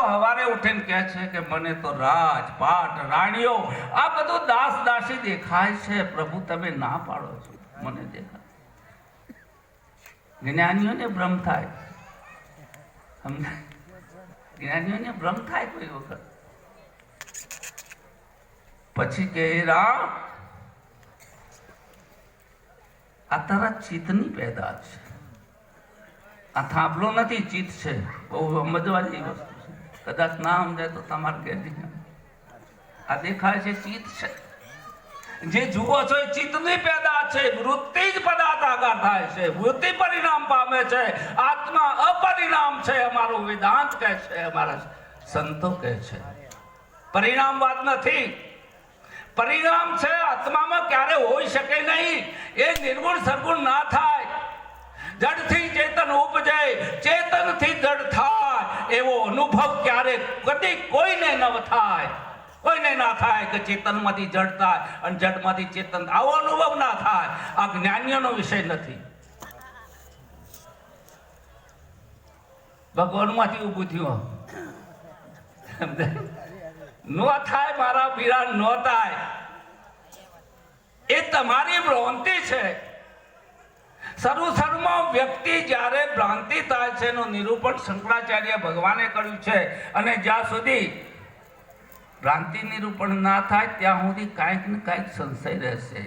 તો હવારે ઉઠીને કહે છે કે મને તો રાજપાટ, રાણીઓ, આ બધું દાસ દાસી દેખાય છે. પ્રભુ, તમે ના પાડો છો. મને દેખાય. જ્ઞાનીઓને ભ્રમ થાય. જ્ઞાનીઓને ભ્રમ થાય કોઈ વખત. પછી કે રામ, આ તારા ચિત્તની પેદા છે. આ થાંભલો નથી, ચિત્ત છે. બહુ સમજવાની વસ્તુ. કદાચ ના સમજાય તો તમારે કહેતી આ દેખાય છે ચિત્ત છે. જે જુઓ છો એ ચિત્તની પેદા છે, વૃત્તિ જ પદાર્થ આગળ થાય છે. વૃત્તિ પરિણામ પામે છે, આત્મા અપરિણામ છે, અમારું વેદાંત કહે છે, અમારા સંતો કહે છે. પરિણામવાદ નથી. પરિણામ છે, આત્મામાં ક્યારે હોઈ શકે નહીં. એ નિર્ગુણ સર્ગુણ ના થાય. જડથી ચેતન ઉપજે એવો અનુભવ ક્યારે? કદી કોઈને ન થાય. કોઈને ના થાય કે ચેતનમાંથી જડ થાય અને જડમાંથી ચેતન આવો અનુભવ ના થાય. આ જ્ઞાનીઓનો વિષય નથી. ભગવાનમાંથી ઊભું થયું ન થાય મારા પીરા ન થાય. એ તમારી ભ્રાંતિ છે. સર્વ સર્વમાં વ્યક્તિ જ્યારે ભ્રાંતિ થાય છે નિરૂપણ શંકરાચાર્ય ભગવાને કર્યું છે અને જ્યાં સુધી ભ્રાંતિ નિરૂપણ ના થાય, ત્યાં સુધી કાંઈક કાંઈક સંશય રહેશે.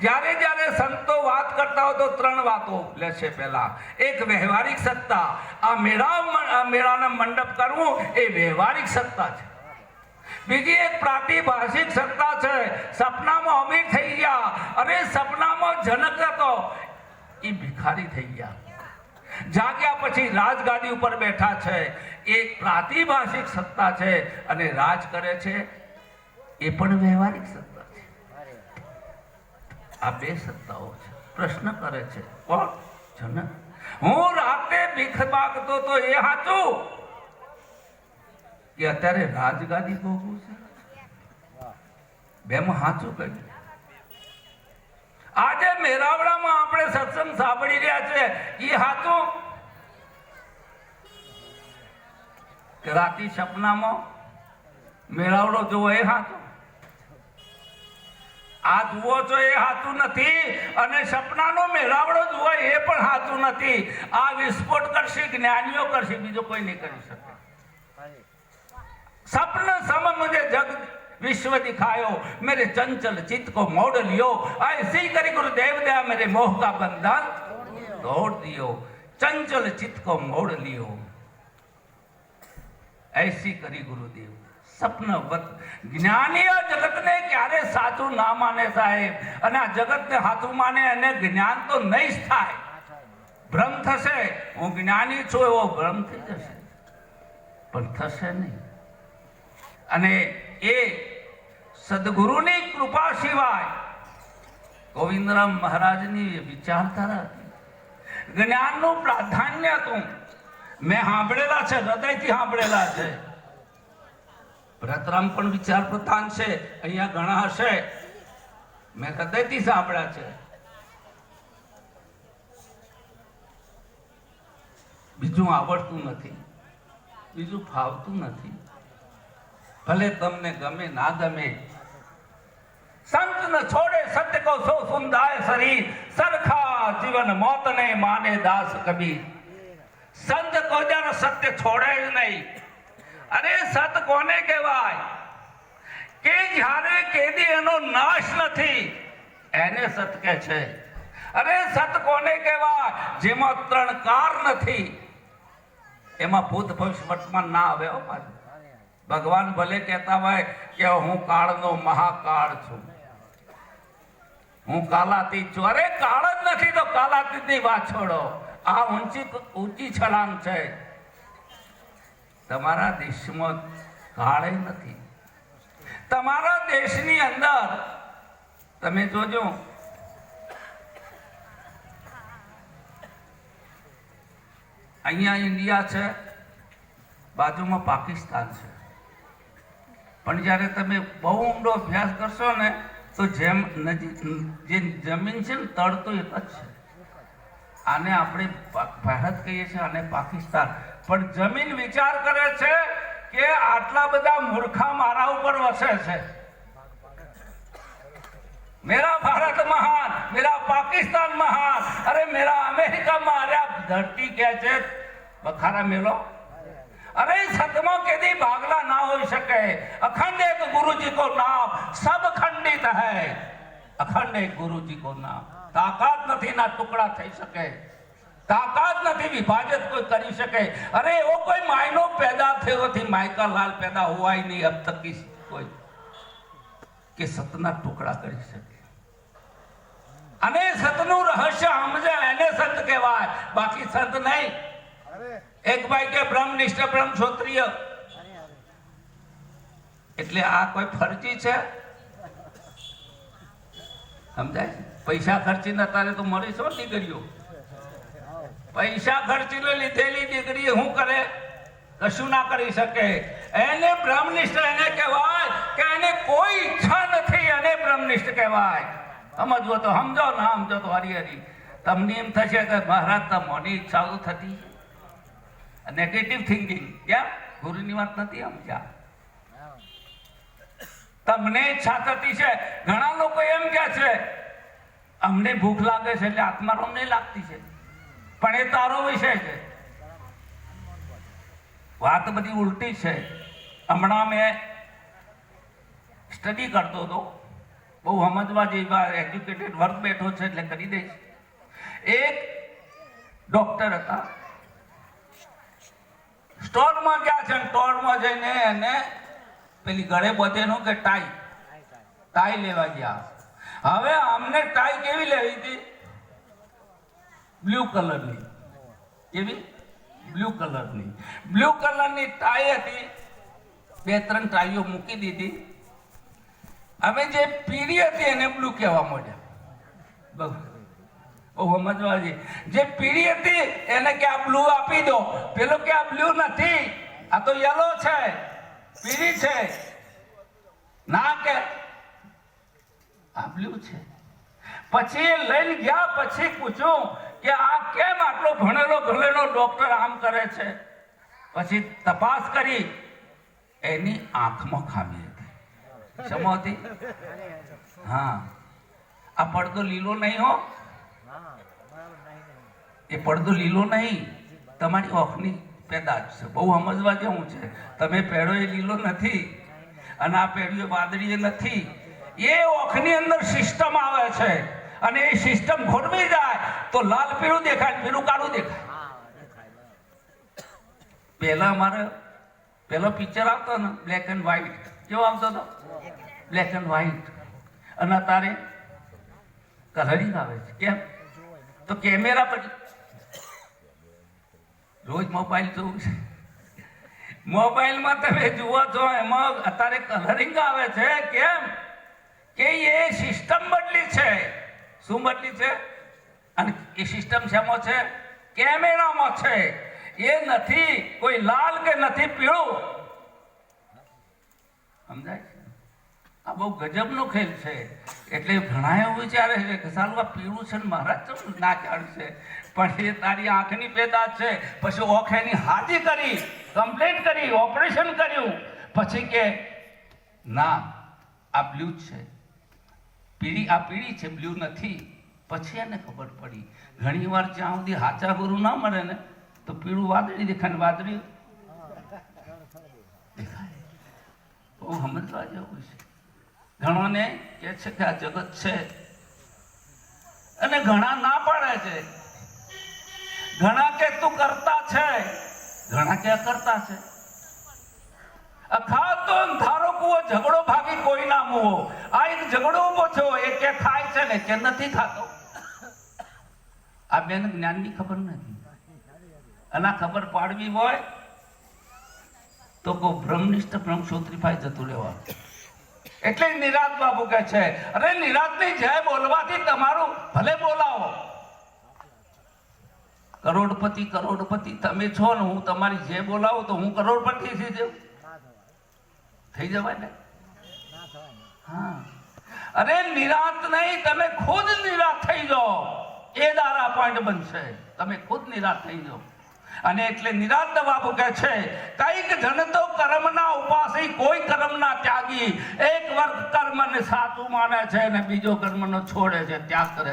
જ્યારે જ્યારે સંતો વાત કરતા હોય તો ત્રણ વાતો લેશે પહેલા. એક વ્યવહારિક સત્તા. આ મેળા મેળાના મંડપ કરવું એ વ્યવહારિક સત્તા છે. બીજી એક પ્રાતિભાષિક સત્તા છે. સપનામાં અમીર થઈ ગયા. અને સપનામાં જનક હતો. એ ભિખારી થઈ ગયા. જાગ્યા પછી રાજગાદી ઉપર બેઠા છે. એક પ્રાતિભાષિક સત્તા છે અને રાજ કરે છે. એ પણ વ્યવહારિક સત્તા છે. આ બે સત્તાઓ છે. પ્રશ્ન કરે છે, કોણ? જનક. હું રાતે ભીખ માગતો તો એ હાચું? કે અત્યારે રાજગાદી ભોગવું છે? બેમાં સાચું કહ્યું આજે મેરાવડામાં આપણે સત્સંગ સાંભળી રહ્યા છે. એ સાચું કે રાતી સપનામાં મેળાવડો જોવો એ સાચું આ જુઓ છો એ સાચું નથી અને સપનાનો મેળાવડો જુઓ એ પણ સાચું નથી. આ વિસ્ફોટ કરશે જ્ઞાનીઓ કરશે, બીજો કોઈ નહીં કરી શકે. सपन सम मुझे जग विश्व दिखायो मेरे चंचल चित्त को मोड़ लियो ऐसे ही करी गुरुदेव दया मेरे मोह का बंधन तोड़ दियो चंचल चित्त को मोड़ लियो ऐसी કરી ગુરુદેવ સપનવત જ્ઞાનીય જગતને ક્યારે સાચું ના માને સાહેબ અને આ જગતને સાચું માને અને જ્ઞાન તો નહીં જ થાય ભ્રમ થશે હું જ્ઞાની છું એવો ભ્રમ થઈ જશે પણ થશે નહીં અને એ સદગુરુની કૃપા સિવાય ગોવિંદરામ મહારાજની વિચારધારા હતી. જ્ઞાનનું પ્રાધાન્ય હતું. મેં સાંભળેલા છે, હૃદયથી સાંભળેલા છે. ભરતરામ પણ વિચાર પ્રધાન છે, અહીંયા ઘણા હશે. મેં હૃદયથી સાંભળ્યા છે. બીજું આવડતું નથી. બીજું ફાવતું નથી. ભલે તમને ગમે, ના ગમે. સંત ન છોડે સત્ય કો સો સુંદાય શરીર. સરખા જીવન મોત ને માને દાસ કબીર. સંત કોઈ સત્ય છોડે જ નહીં. અરે સત કોને કહેવાય? કે જ્યારે કેદી એનો નાશ નથી, એને સત કે છે. અરે સત કોને કહેવાય? જેમાં ત્રણ કાર નથી. એમાં ભૂત ભવિષ્ય વર્તમાન ના આવે પાછું. ભગવાન ભલે કહેતા હોય કે હું કાળનો મહાકાળ છું. હું કાલાતી છું. અરે કાળ જ નથી તો કાલાતીતની વાત છોડો. આ ઊંચી ઊંચી છલાંગ છે. તમારા દેશમાં કાળે નથી. તમારા દેશની અંદર, તમે જોજો. અહીંયા ઇન્ડિયા છે, બાજુમાં પાકિસ્તાન છે. પણ જ્યારે તમે બહુ ઊંડો અભ્યાસ કરશો ને, તો જેમ નજીક, જે જમીન છે ને, તળ તો એક જ છે. આને આપણે ભારત કહીએ છીએ અને પાકિસ્તાન. પણ જમીન વિચાર કરે છે કે આટલા બધા મૂર્ખા મારા ઉપર વસે છે. મેરા ભારત મહાન, મેરા પાકિસ્તાન મહાન, અરે મેરા અમેરિકા મારા ધરતી કે છે, બખારા મેલો. અરે सदमा के दी ના ना શકે અખંડ એક एक गुरु जी को नाम सब खंडित है। अखंड एक गुरु તાકાત નથી ના ટુકડા થઈ શકે તાકાત નથી વિભાજિત કોઈ કરી શકે અરે એવો કોઈ માયનો પેદા થયો નથી માયકાલાલ પેદા હોવાય નહીં અબ તક કોઈ કે સતના ટુકડા કરી શકે અને સતનું રહસ્ય સમજે એને સંત કહેવાય બાકી સંત નહીં એક ભાઈ કે બ્રહ્મનિષ્ઠ બ્રહ્મ ક્ષત્રિય. એટલે આ કોઈ ફરજી છે? સમજાય? છે? પૈસા ખર્ચીને તારે તો મળી છો દીકરીઓ? પૈસા ખર્ચીને લીધેલી દીકરી શું કરે? કશું ના કરી શકે. એને બ્રહ્મનિષ્ઠ એને કહેવાય કે એને કોઈ ઈચ્છા નથી એને બ્રહ્મનિષ્ઠ કહેવાય. સમજવો તો સમજો ના, સમજો તો હરી હરી તમને એમ થશે કે મહારાજ, તમારી ઈચ્છાઓ થતી. નેગેટિવ થિંકિંગ કેમ? ગુરુની વાત નથી સમજ્યા. તમને થતી છે. ઘણા લોકો એમ કહે છે, અમને ભૂખ લાગે છે એટલે આત્મારામ નહીં લાગતી છે. પણ એ તારો વિષય છે. વાત બધી ઉલટી છે. હમણાં મેં સ્ટડી કરતો હતો. બહુ સમજવા જેવા એજ્યુકેટેડ વર્ક બેઠો છે એટલે કરી દઈશ. એક ડોક્ટર હતા. સ્ટોરમાં ગયા છે? સ્ટોરમાં જઈને એને પેલી ગળે બધેનો કે ટાઈ. ટાઈ લેવા ગયા. હવે અમને ટાઈ કેવી લેવી હતી? બ્લુ કલરની. કેવી? બ્લુ કલરની. બ્લુ કલરની ટાઈ હતી. બે ત્રણ ટાઈઓ મૂકી દીધી. હવે જે પીળી હતી એને બ્લુ કહેવા માંડ્યા. બહુ. બહુ સમજવા છે જે પીળી હતી, એને કે આ બ્લુ આપી દો. પેલો કે આ બ્લુ નથી. આ તો યલો છે. પીળી છે. ના કે. આ બ્લુ છે. પછી લઈને ગયા, પછી પૂછ્યું કે આ કેમ આટલો ભણેલો ભણેલો ડોક્ટર આમ કરે છે? પછી તપાસ કરી. એની આંખમાં ખામી હતી. શેમાં હા. આ પડદો લીલો નહીં હો. એ પડદો લીલો નહીં. તમારી ઓખની પેદાશ છે. બહુ સમજવા જેવું છે. તમે પહેરો એ લીલો નથી અને આ પેઢીઓ વાદળી નથી. એ ઓખની અંદર સિસ્ટમ આવે છે અને એ સિસ્ટમ ખોરવી જાય તો લાલ પીળું દેખાય પીળું કાળું દેખાય. પહેલા અમારે પેલો પિક્ચર આવતો ને બ્લેક એન્ડ વ્હાઈટ કેવો આવતો હતો બ્લેક એન્ડ વ્હાઈટ અને અત્યારે કલરિંગ આવે છે. કેમ? તો કેમેરા પર રોજ મોબાઈલ જોવું છે. મોબાઈલમાં તમે જુઓ છો, એમાં અત્યારે કલરિંગ આવે છે. કેમ? કે એ સિસ્ટમ બદલી છે. શું બદલી છે? અને એ સિસ્ટમ શેમાં છે? કેમેરામાં છે. એ નથી, કોઈ લાલ કે નથી, પીળું. સમજાય આ બહુ ગજબનો ખેલ છે. એટલે ઘણા એવું વિચારે છે કે સાલું આ પીળું છે ને મહારાજ ના ના છે. પણ એ તારી આંખની પેદા છે. પછી ઓખેની હાથી કરી કમ્પ્લીટ કરી ઓપરેશન કર્યું. પછી કે, ના, આ બ્લુ છે. પીળી, આ પીળી છે, બ્લુ નથી. પછી એને ખબર પડી. ઘણી વાર જ્યાં સુધી હાચા ગુરુ ના મળે ને, તો પીળું વાદળી દેખાય વાદળી દેખાય. બહુ સમજવા જેવું છે. ઘણોને કે છે કે આ જગત છે. અને ઘણા ના પાડે છે. ઘણા કે તું કરતા છે. ઘણા કે કરતા છે. અખાતો ધારો કુવો ઝઘડો ભાગી કોઈ ના મુવો. આ એક ઝઘડો ઊભો થયો, એ કે થાય છે ને કે નથી થતો. આ બેન જ્ઞાનની ખબર નથી. અને આ ખબર પાડવી હોય તો કો બ્રહ્મનિષ્ઠ બ્રહ્મસૂત્રીભાઈ જતું રહેવાનું. એટલે નિરાત બાબુ કે છે. અરે નિરાતની જય બોલવાથી તમારું ભલે બોલાવો. કરોડપતિ કરોડપતિ, તમે છો ને હું તમારી જે બોલાવું તો હું કરોડપતિ થઈ જાઉં. થઈ જવાય ને? હા. અરે નિરાત નહીં, તમે ખુદ નિરાત થઈ જાઓ. એ દારા પોઈન્ટ બનશે. તમે ખુદ નિરાત થઈ જાઓ. અને એટલે નિરાંત બાપુ કહે છે, કંઈક જન તો કર્મના ઉપાસી કોઈ કર્મના ત્યાગી. એક વર્ગ કર્મને સાચું માને છે અને બીજો કર્મનો છોડે છે, ત્યાગ કરે